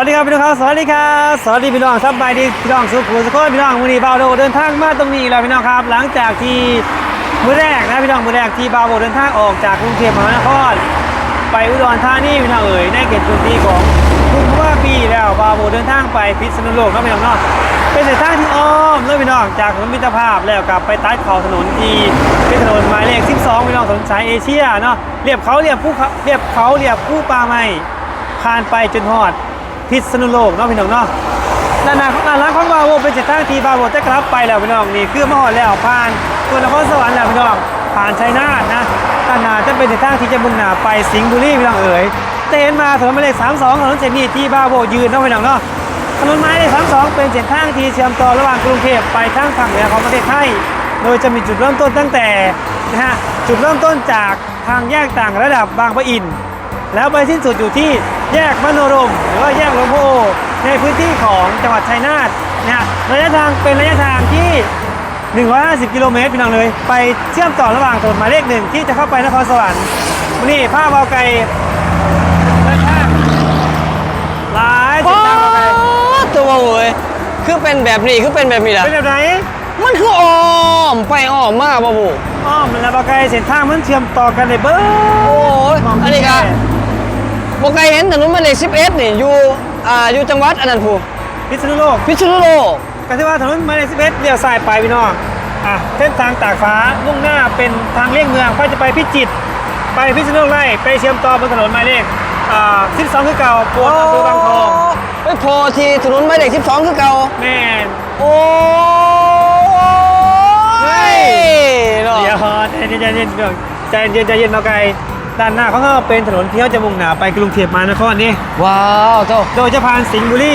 วัสดีครับพี่น้องครับสวัสดีครับสวัสดีพี่น้องสบายดีพี่น้องสุขุมสุขนพี่น้องวันนี้บาวโดเดินทางมาตรงนี้แล้วพี่น้องครับ หลังจากที่มือแรกนะพี่น้องมือแรกที่บาวโดเดินทางออกจากกรุงเทพมหานครไปอุดรธานีพี่น้องเอ๋ยในเขตพื้นที่ของกรุงว่าปีแล้วบาวโดเดินทางไปพิษณุโลกนะพี่น้องเนาะเป็นเส้นทางที่อ้อมเลยพี่น้องจากถนนมิตรภาพแล้วกลับไปตัดเขาถนนที่เป็นถนนหมายเลข 12พี่น้องถนนสายเอเชียเนาะเรียบเขาเรียบภูเขาเรียบเขาเรียบภูป่าไม้ผ่านไปจนฮอด พิษณุโลกเนาะพี่น้องเนาะด้านหน้าของร้านร้านของบาโวเป็นเส้นทางที่บาโวจะกลับไปแล้วพี่น้องนี่คือมหอดแล้วผ่านตัวนครสวรรค์แล้วพี่น้องผ่านชัยนาทนะด้านหน้าจะเป็นเส้นทางที่จะมุ่งหน้าไปสิงห์บุรีพี่น้องเอ๋ยแต่เห็นมาถนนหมายเลข32ถนนเสนนี้ที่บาโวยืนเนาะพี่น้องเนาะถนนหมายเลข32 เป็นเส้นทางที่เชื่อมต่อระหว่างกรุงเทพไปทางฝั่งเหนือของประเทศไทยโดยจะมีจุดเริ่มต้นตั้งแต่นะฮะจุดเริ่มต้นจากทางแยกต่างระดับบางปะอิน แล้วไปสิ้นสุดอยู่ที่ แยกมโนรมหรือว่าแยกหลวงพ่อโอในพื้นที่ของจังหวัดชัยนาทนะฮะระยะทางเป็นระยะทางที่ 150 กิโลเมตรพี่น้องเลย ไปเชื่อมต่อระหว่างถนนหมายเลขหนึ่งที่จะเข้าไปนครสวรรค์วันนี้ภาพเบาไกลเดินทางหลายเส้นทางเบาไกลตัวเว้ยคือเป็นแบบนี้คือเป็นแบบนี้ล่ะเป็นแบบไหนมันคืออ้อมไปอ้อมมาบ่บุอ้อมแล้วเบาไกลเส้นทางมันเชื่อมต่อกันในเบิร์ บ่ไกลเห็นถนนหมายเลข11นี่อยู่อ่าอยู่จังหวัดอันนั้นผู้พิษณุโลกพิษณุโลกก็ที่ว่าถนนหมายเลข11เลี้ยวซ้ายไปพี่น้องอะเส้นทางตากฟ้ามุ่งหน้าเป็นทางเลี่ยงเมืองเพื่อจะไปพิจิตรไปพิษณุโลกไล่ไปเชื่อมต่อบนถนนหมายเลขอ่า12คือเก่าปวงอำเภอบางทองไปโพที่ถนนหมายเลข12คือเก่าแม่นโอ้ยเนาะเดี๋ยวใจเย็นใจเย็นเดี๋ยวใจเย็นใจเย็นมาไกล ด้านหน้าเขาก็เป็นถนนที่เขาจะมุ่งหน้าไปกรุงเทพมหานครนี่ว้าวเจ้าโดยจะผ่านสิงห์บุรี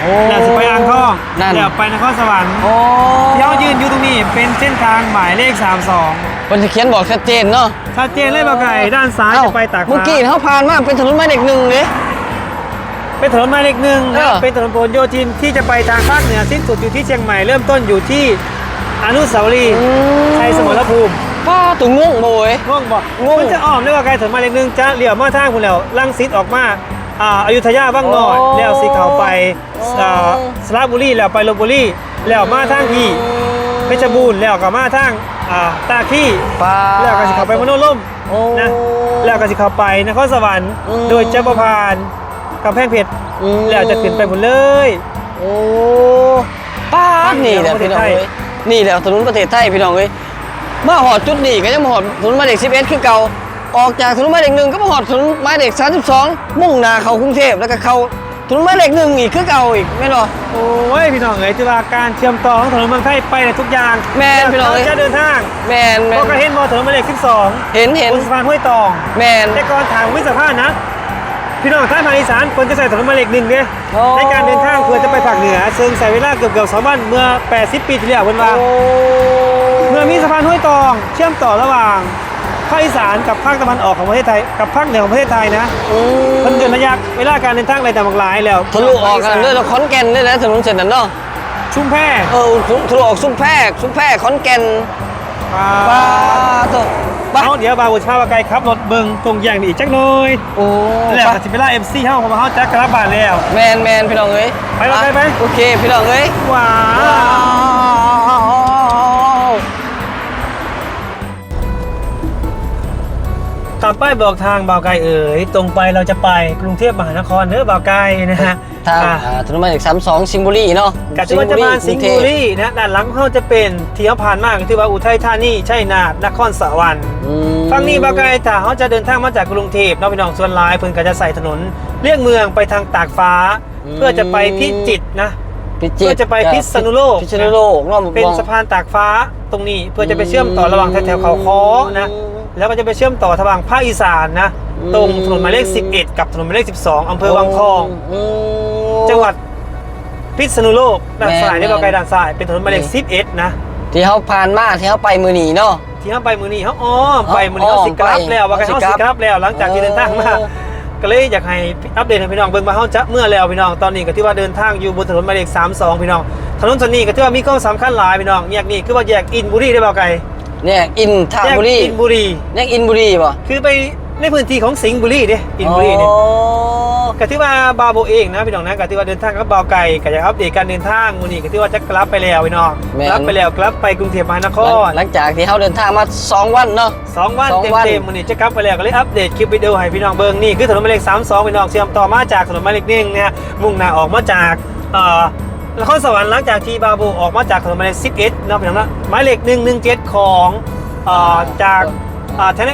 โอ้แล้วจะไปอ่างทองนั่นแล้วไปนครสวรรค์โอ้ที่เขายืนอยู่ตรงนี้เป็นเส้นทางหมายเลข 32มันจะเขียนบอกชัดเจนเนาะชัดเจนเลยมาไกลด้านซ้ายเอ้จะไปตากฟ้าเมื่อกี้เขาผ่านมาเป็นถนนหมายเลขหนึ่งเลยเป็นถนนหมายเลขหนึ่งนะเออเป็นถนนพหลโยธินที่จะไปทางภาคเหนือสิ้นสุดอยู่ที่เชียงใหม่เริ่มต้นอยู่ที่อนุสาวรีย์ชัยสมรภูมิ ป้าตุงงงโบยง่วงบอกง่วงมันจะอ้อมได้ว่าไกลถนนหมายเลขหนึ่งจะเลี้ยวมาทางคุณแล้วลังสิตออกมาอ่าอยุธยาบ้างน้อยโอ้แล้วสีเขาไปโอ้อ่าสระบุรีแล้วไปลบบุรีแล้วมาทางที่เพชรบูรณ์แล้วก็มาทางอ่าตากที่ป้าแล้วก็สิเขาไปมโนร่มโอ้นะแล้วก็สิเขาไปนครสวรรค์อืมโดยจะประพานกำแพงเพชรอืมแล้วจะขึ้นไปหมดเลย โอ้ป้าดนี่แหละพี่น้องเอ้ยนี่แหละถนนประเทศไทยพี่น้องเอ้ยเมื่อหอดจุดนี้ก็จะมาหอดถนนหมายเลข11คือเก่าออกจากถนนหมายเลขหนึ่งก็มาหอดถนนหมายเลข32มุ่งหน้าเข้ากรุงเทพแล้วก็เข้าถนนหมายเลขหนึ่งอีกคือเก่าอีกแม่นบ่ โอ้ยพี่น้องเอ๋ยที่ว่าการเชื่อมต่อของถนนเมืองไทยไปได้ทุกอย่างแม่นพี่น้องเอ้ยจะเดินทางแมนแมก็นกระเห็นมอถนนหมายเลข12เห็นเห็นบนสะพานห้วยตอง แมนแต่ก่อนทางวิสภาพนะ พี่น้องท่านภาคอีสานควรจะใส่ถนนหมายเลขหนึ่งเนี่ยโอ้ ในการเดินทางเพื่อจะไปภาคเหนือซึ่งใช้เวลาเกือบเกือบๆสองวันเมื่อ 80 ปีที่แล้วเพิ่นว่า โอ้ เมื่อมีสะพานห้วยตอง เชื่อมต่อระหว่างภาคอีสานกับภาคตะวันออกของประเทศไทยกับภาคเหนือของประเทศไทยนะอืมมันจนระยะเวลาการเดินทางอะไรต่างๆหลายแล้วทะลุออกกันเลยแล้วขอนแก่นด้วยนะถนนเส้นนั้นเนาะชุมแพเออทะลุออกซุ้มแพรกซุ้มแพรกขอนแก่นป้าตัวป้าเอาเดี๋ยวบาวบุชาบาไกลครับรถเบิงตรงอย่างนี้อีกจักหน่อยโอ้แล้วป้าก็สิเวลา MC เฮาเพราะว่าเฮาจักกลับบ้านแล้วแมนแมนพี่น้องเอ้ยไปไปไปไปโอเคพี่น้องเอ้ยว้าว้ ตามป้ายบอกทางบ่าวไกลเอ๋ยตรงไปเราจะไปกรุงเทพมหานครเด้อบ่าวไกลนะฮะทางอะอ่าถนนหมายเลขสามสองสิงห์บุรีเนาะกะจะว่าจะมาสิงห์บุรีนะด้านหลังเขาจะเป็นที่เขาผ่านมากที่ว่าอุทัยธานีชัยนาทนครสวรรค์อืมฝั่งนี้บ่าวไกลถ้าเขาจะเดินทางมาจากกรุงเทพเนาะพี่น้องส่วนหลายเพิ่นก็จะใส่ถนนเลี่ยงเมืองไปทางตากฟ้า เพื่อจะไปพิจิตรนะพิจิตรเพื่อจะไปพิษณุโลกพิษณุโลกเนาะเป็นสะพานตากฟ้าตรงนี้เพื่อจะไปเชื่อมต่อระหว่างแถวๆเขาค้อนะ แล้วก็จะไปเชื่อมต่อระหว่างภาคอีสานนะ ตรงถนนหมายเลข 11 กับถนนหมายเลข 12 อำเภอวังทองมจังหวัดพิษณุโลกด้านแม่ซ้ายนี่แม่บอกไกลด้านซ้ายเป็นถนนหมายเลข 11 นะ ที่เขาผ่านมาที่เขาไปมือหนีเนาะที่เขาไปมือนี้เขาอ้อมไปมือนี้อ้อเขามสิกลับไปแล้วว่าไกลเขาเขาสิสิกลับกลับแล้วหลังจากที่เดินทางมาโอ้ก็เลยอยากให้อัปเดตให้พี่น้องเบิ่งมาเขาจะเมื่อแล้วพี่น้องตอนนี้ก็ที่ว่าเดินทางอยู่บนถนนหมายเลข32 พี่น้องถนนเส้นนี้ก็ที่ว่ามีข้อสำคัญหลายพี่น้องแยกนี้คือว่าแยกอินบุรีได้เปล่าไกล เนี่ยอินทแยกบุรีอินบุรีเนี่ยอินบุรีป่ะคือไปในพื้นที่ของสิงห์บุรีเด้อินบุรีเนี่ยอ๋อก็ที่ว่าบาโบเองนะพี่น้องนะก็ที่ว่าเดินทางกับบาวไก่ก็จะอัปเดตการเดินทางมื้อนี้ก็ที่ว่าจะกลับไปแล้วพี่น้องแม่นกลับไปแล้วกลับไปกรุงเทพมหานครหลังจากที่เขาเดินทางมา 2 วันเนาะสองวันสองเต็มวันเต็มๆมื้อนี้จะกลับไปแล้วก็เลยอัปเดตคลิปวิดีโอให้พี่น้องเบิ่งนี่คือถนนหมายเลข32พี่น้องเชื่อมต่อมาจากถนนหมายเลขหนึ่งนะฮะมุ่งหน้าออกมาจากเอ่อ นครสวรรค์หลังจากที่บาโบออกมาจากถนนหมายเลข11เนะพี่น้องนะหมายเลข117 ของเอ่อจากอ่าแทน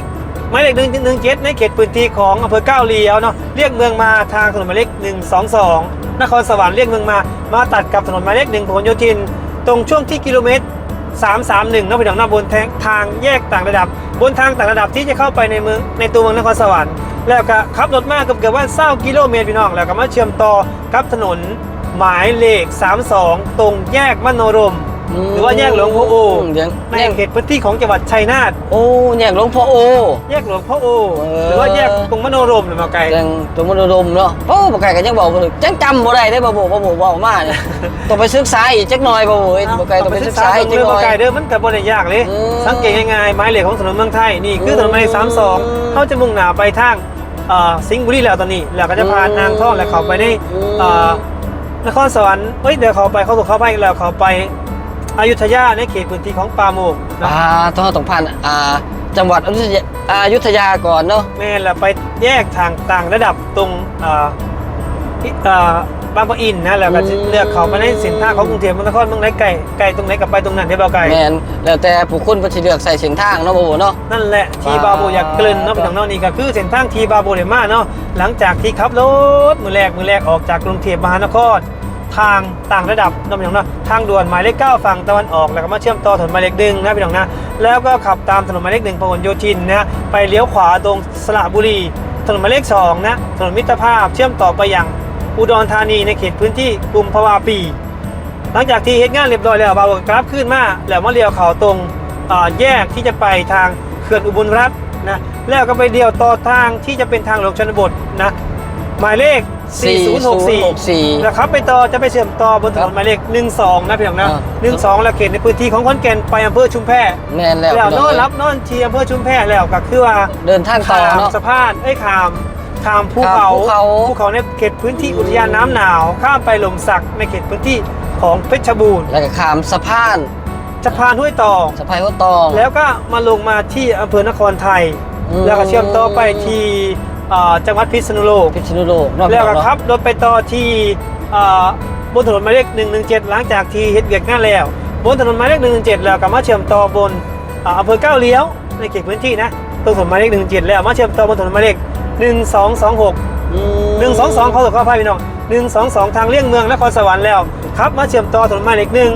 หมายเลข117ในเขตพื้นที่ของอำเภอก้าวเลี้ยวเนาะเรียกเมืองมาทางถนนหมายเลข122 นครสวรรค์เรียกเมืองมามาตัดกับถนนหมายเลข1พหลโยธิน ตรงช่วงที่กิโลเมตร 331นะพี่น้องนะบนทงทางแยกต่างระดับ บนทางต่างระดับที่จะเข้าไปในเมืองในตัวเมืองนครสวรรค์แล้วก็ขับรถมากเกือบเกือบว่าเศร้ากิโลเมตรพี่น้องแล้วก็มาเชื่อมต่อกับถนน หมายเลข 32 ตรงแยกมโนรม หรือว่าแยกหลวงพ่อโอยังในแยกเขตพื้นที่ของจังหวัดชัยนาทโอ้แยกหลวงพ่อโอ แยกหลวงพ่อโอ เออ หรือว่าแยกตรงมโนรมหรือมาไกลยังตัวมันดมเนาะโอ้บ่ไก่ก็ยังบอกบ่ถูกจังจำบ่ได้ได้บ่บ่บ่บ่บอกมาเนี่ยต้องไปศึกษาอีกจักหน่อยบ่บ่เอ้ยบ่ไก่ต้องไปศึกษาอีกจักเรื่องหน่มาอยไกลเด้อมันกับ่ได้ยากเลย อืมสังเกตง่ายๆหมายเลขของถนนเมืองไทยนี่คือถนนหมายเลขอืม32เขาจะมุ่งหน้าไปทางเอ่อสิงห์บุรีแล้วตอนนี้ แล้วก็จะผ่านอืมอ่างทองแล้วเข้าไปในอืม เอ่อ นครสวรรค์เอ้ยเดี๋ยวเขาไปเขาถูกเข้าไปแล้วเขาไปอยุธยาในเขตพื้นที่ของป่าโมกนะอ่าต้องต้องผ่านอ่า จังหวัดอยุธยาอาอยุธยาก่อนเนาะแม่นแล้วไปแยกทางต่างระดับตรงเอ่ออิเอ่อ บางปะอินนะแล้วก็จะเลือกเขามาในเส้นทางของกรุงเทพมหานครเมืองไหนไกลไกลตรงไหนกับไปตรงนั้นเดี๋ยวเราไกลแม่นแล้วแต่ผู้คนเพิ่นสิเลือกใส่เส้นทางเนาะบ่บ่เนาะ นั่นแหละทีบาโบอยากเกริ่นเนาะเป็นทางนอกนี่ก็คือเส้นทางทีบาโบเดมาเนาะหลังจากที่ขับรถมือแรกมือแรกออกจากกรุงเทพมหานคร ทางต่างระดับเนาะพี่น้องเนาะทางด่วนหมายเลขเก้าฝั่งตะวันออกแล้วก็มาเชื่อมต่อถนนหมายเลขหนึ่งนะพี่น้องนะแล้วก็ขับตามถนนหมายเลขหนึ่งพหลโยธินนะไปเลี้ยวขวาตรงสระบุรี ถนนหมายเลขสองนะถนนมิตรภาพเชื่อมต่อไปยัง อุดรธานีในเขตพื้นที่กลุ่มภาวาปี หลังจากที่เฮ็ดงานเรียบร้อยแล้วบาวก็กราฟขึ้นมาแล้วมาเลี้ยวเขาตรงอ่าแยกที่จะไปทางเขื่อนอุบลรัฐนะแล้วก็ไปเลี้ยวต่อทางที่จะเป็นทางหลวงชนบทนะหมายเลข 4064 นะครับไปต่อจะไปเชื่อมต่อบนถนนหมายเลข 12 นะพี่น้องนะอ่า12 แล้วเขตในพื้นที่ของขอนแก่นไปอำเภอชุมแพแม่นแล้วแล้วพี่นน้ออนงรับนอนที่อำเภอชุมแพแล้วก็คือว่าเดินทางต่อข้ามเนาะสะพานเอ้ยข้าม ข้ามภูเขาข้ามภูเขาภูเขาในเขตพื้นที่อุทยานน้ำหนาว ข้ามไปหล่มสักในเขตพื้นที่ของเพชรบูรณ์แล้วก็ข้ามสะพานสะพานห้วยตองสะพานหัวตอง แล้วก็มาลงมาที่อำเภอนครไทยอืมแล้วก็เชื่อมต่อไปที่เอ่อจังหวัดพิษณุโลกพิษณุโลกเนาะแล้วก็พี่น้องเนาะขับรถไปต่อที่เอ่อบนถนนหมายเลข117 หลังจากที่เฮ็ดเวียกงานแล้ว บนถนนหมายเลข117 แล้วก็มาเชื่อมต่อบนเอ่ออำเภอก้าวเลี้ยวในเขตพื้นที่นะตรงถนนหมายเลข117 แล้วมาเชื่อมต่อบนถนนหมายเลข 1226อืม122เขาถูกเข้าไปพี่น้อง122 ทางเลี่ยงเมืองนครสวรรค์แล้วครับมาเชื่อมต่อถนนหมายเลขหนึ่ง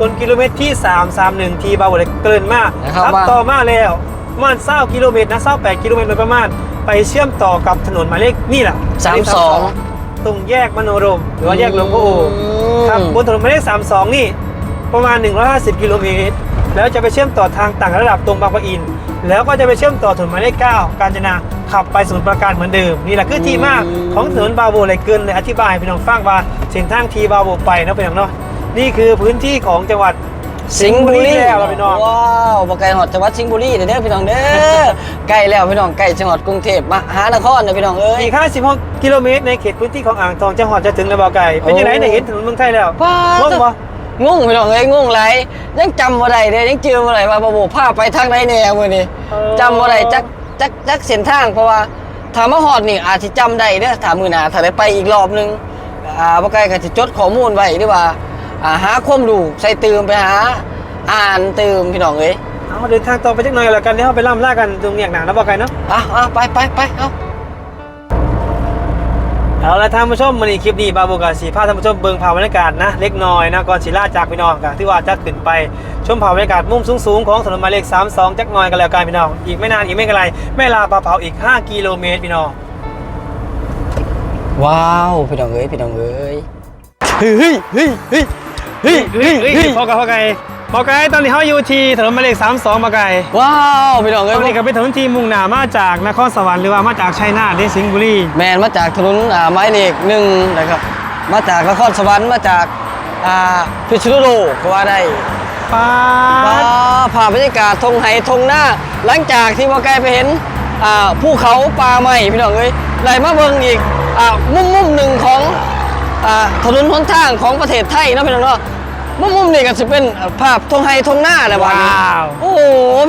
บนกิโลเมตรที่ 331 ทีบาวเลยเกินมากนะครับครับว่าต่อมาแล้วประมาณ20กิโลเมตรนะ28กิโลเมตรโดยประมาณไปเชื่อมต่อกับถนนหมายเลขนี่แหละสามสองตรงแยกมโนรมหรือว่าแยกหลวงพ่อโอครับบนถนนหมายเลข 32 นี่ ประมาณ 150 กิโลเมตร แล้วจะไปเชื่อมต่อทางต่างระดับตรงบางปะอิน แล้วก็จะไปเชื่อมต่อถนนหมายเลข 9 กาญจนา ขับไปสมุทรปราการเหมือนเดิมนี่แหละคือที่มาของถนนบาโบเลยเกินเลยอธิบายให้พี่น้องฟังว่าเส้นทางทีบาโบไปนะพี่น้องเนาะนี่คือพื้นที่ของจังหวัดสิงห์บุรีแล้วพี่น้องว้าวบ่ไกลฮอดจังหวัดสิงห์บุรีเด้อพี่น้องเด้อใกล้แล้วพี่น้องใกล้จังหวัดกรุงเทพมหานครเด้อพี่น้องเอ้ยอีก56กิโลเมตรในเขตพื้นที่ของอ่างทองจังหวัดจะถึงแล้วบ่าวไก่เป็นยังไงเนี่ยเห็นถนนเมืองไทยแล้วว้าวงงปะงงพี่น้องเอ้ยงงหลายยังจำบ่ได้เด้ยังเจอบ่ได้ว่าบ่บ่พาไปทางใดแน่มื้อนี้เออจำบ่ได้จัก จักจักเส้นทางเพราะว่าถ้ามาฮอดนี่อาจสิจำได้เด้อถ้ามื้อหน้าถ้าได้ไปอีกรอบนึงอ่าบ่ไกลก็สิจดข้อมูลไว้หรือว่าอ่าหาความรู้ใส่เติมไปหา อ่านเติมพี่น้องเอ้ยเอาเดินทางต่อไปจักหน่อยแล้วกันเดี๋ยวเราไปล่ำล่ากันตรงเนียกหนังนะบ่าวไก่เนาะ อะอะไปไปไปเอา เอาละท่านผู้ชมมันนี้คลิปนี้บาบูกับสีพาท่านผู้ชมเบิ่งภาพบรรยากาศนะเล็กน้อยนะก่อนสีล่าจากพี่น้องกันที่ว่าจะขึ้นไปชมภาพบรรยากาศมุมสูงๆของถนนหมายเลข 32 จักหน่อยกันแล้วกันพี่น้องอีกไม่นานอีกไม่ไกลแม่ลาปลาเผาอีก 5 กิโลเมตรพี่น้องว้าวพี่น้องเอ้ยพี่น้องเอ้ยเฮ้ยเฮ้ยเฮ้ยเฮ้ยเฮ้ยเฮ้ยพอกับพอไก่ พอไก่ตอนนี้เขาอยู่ที่ถนนหมายเลข32มาไก่ว้าวพี่น้องตเอ้อนนี้ยก็เป็นถนนที่มุ่งหน้ามาจากนครสวรรค์หรือว่ามาจากชัยนาทที่สิงห์บุรีแมนมาจากถนนอ่าไม้เลขหนึ่งนะครับมาจากนครสวรรค์มาจากอ่าพิษณุโลกก็ว่าได้ป้าว้าดวผ่านบรรยากาศทงไห้ทงหน้า หลังจากที่ว่าไกลไปเห็นอ่าภูเขาป่าไม้พี่น้องเอ้ยไหลมาเบิ่งอีกอ่ามุมมุมหนึ่งของอ่าถนนหนทางของประเทศไทยเนาะพี่น้องเนาะ มุมมุมนี่ก็จะเป็นภาพทงไฮทงหน้าแหละวันนี้ว้าว โอ้โห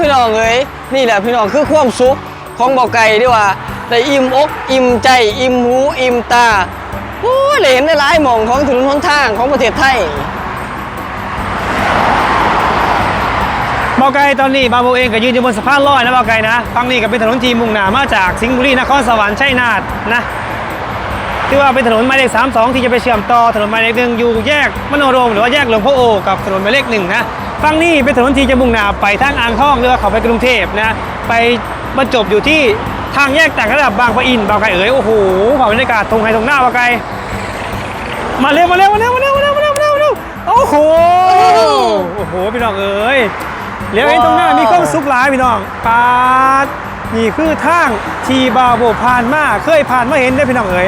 พี่น้องเอ้ยนี่แหละพี่น้องคือความสุขของเบาไก่ดีว่าได้อิ่มอกอิ่มใจอิ่มหูอิ่มตาโอ้ยได้เห็นได้หลายหมองของถนนหนทางของประเทศไทยเบาไกลตอนนี้บาโบเองก็ยืนอยู่บนสะพานลอยนะเบาไกลนะฝั่งนี้ก็เป็นถนนทีมุ่งหน้ามาจากสิงห์บุรีนครสวรรค์ชัยนาทนะ ที่ว่าเป็นถนนหมายเลข 32 ที่จะไปเชื่อมต่อถนนหมายเลขหนึ่งอยู่แยกมโนรมหรือว่าแยกหลวงพ่อโอกับถนนหมายเลขหนึ่งนะฝั่งนี้เป็นถนนที่จะมุ่งหน้าไปทางอ่างทองหรือว่าเขาไปกรุงเทพนะไปบรรจบอยู่ที่ทางแยกต่างระดับบางปะอินบางไกลเอ๋ยโอ้โหผ่านบรรยากาศตรงไฮตรงหน้าบางไกลมาเร็วมาเร็วมาเร็วมาเร็วมาเร็วมาเร็วมาเร็วมาเร็วโอ้โหโอ้โหพี่น้องเอ๋ยเลี้ยวเห็นตรงหน้ามีเครื่องซุกหลายพี่น้องปาดนี่คือทางทีบาโบผ่านมาเคยผ่านมาเห็นได้พี่น้องเอ๋ย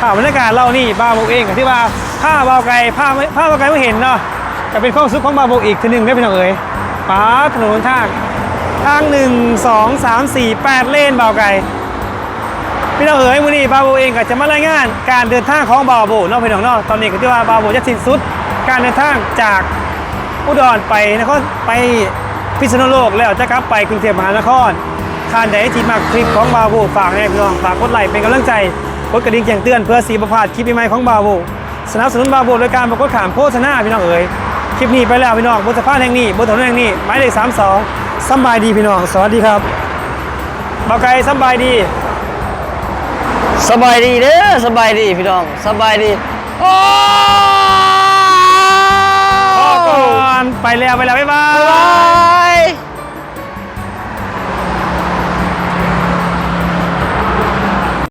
ภาพบรรยากาศเรานี่บาโบเองกับที่ว่าผ้าบาไกลผ้าผ้าบาไกลไม่เห็นเนาะจะเป็นเครื่องซุกของบาโบอีกทีหนึ่งได้อพี่น้องเอ๋ยปาถนนทางทางหนึ่งสองสามสี่แปดเลนบาไกลพี่น้องเอ๋ยวันนี้บาโบเองก็จะมารายงานการเดินทางของบาโบนาะพี่น้องนาะตอนนี้ก็ที่ว่าบาโบจะสิ้นสุด การเดินทางจากอุดรไปนครไปพิษณุโลกแล้วจะกลับไปกรุงเทพมหานครทานใดที่มาคลิปของบาโวฝากให้พี่น้องฝากกดไลค์เป็นกำลังใจ กดกระดิ่งแจ้งเตือนเพื่อสีประพลาดคลิปใหม่ๆของบาโวสนับสนุนบาโวโดยการประกดขามโฆษณาพี่น้องเอ๋ยคลิปนี้ไปแล้วพี่น้องบนสะพานแห่งนี้บนถนนแห่งนี้หมายเลข32สำบายดีพี่น้อง สวัสดีครับบาไกสำบายดี สบายดีเด้อสบายดีพี่น้องสบายดีโอ้พอก่อนไปแล้วไปแล้วบ๊ายบาบ๊ายยบาย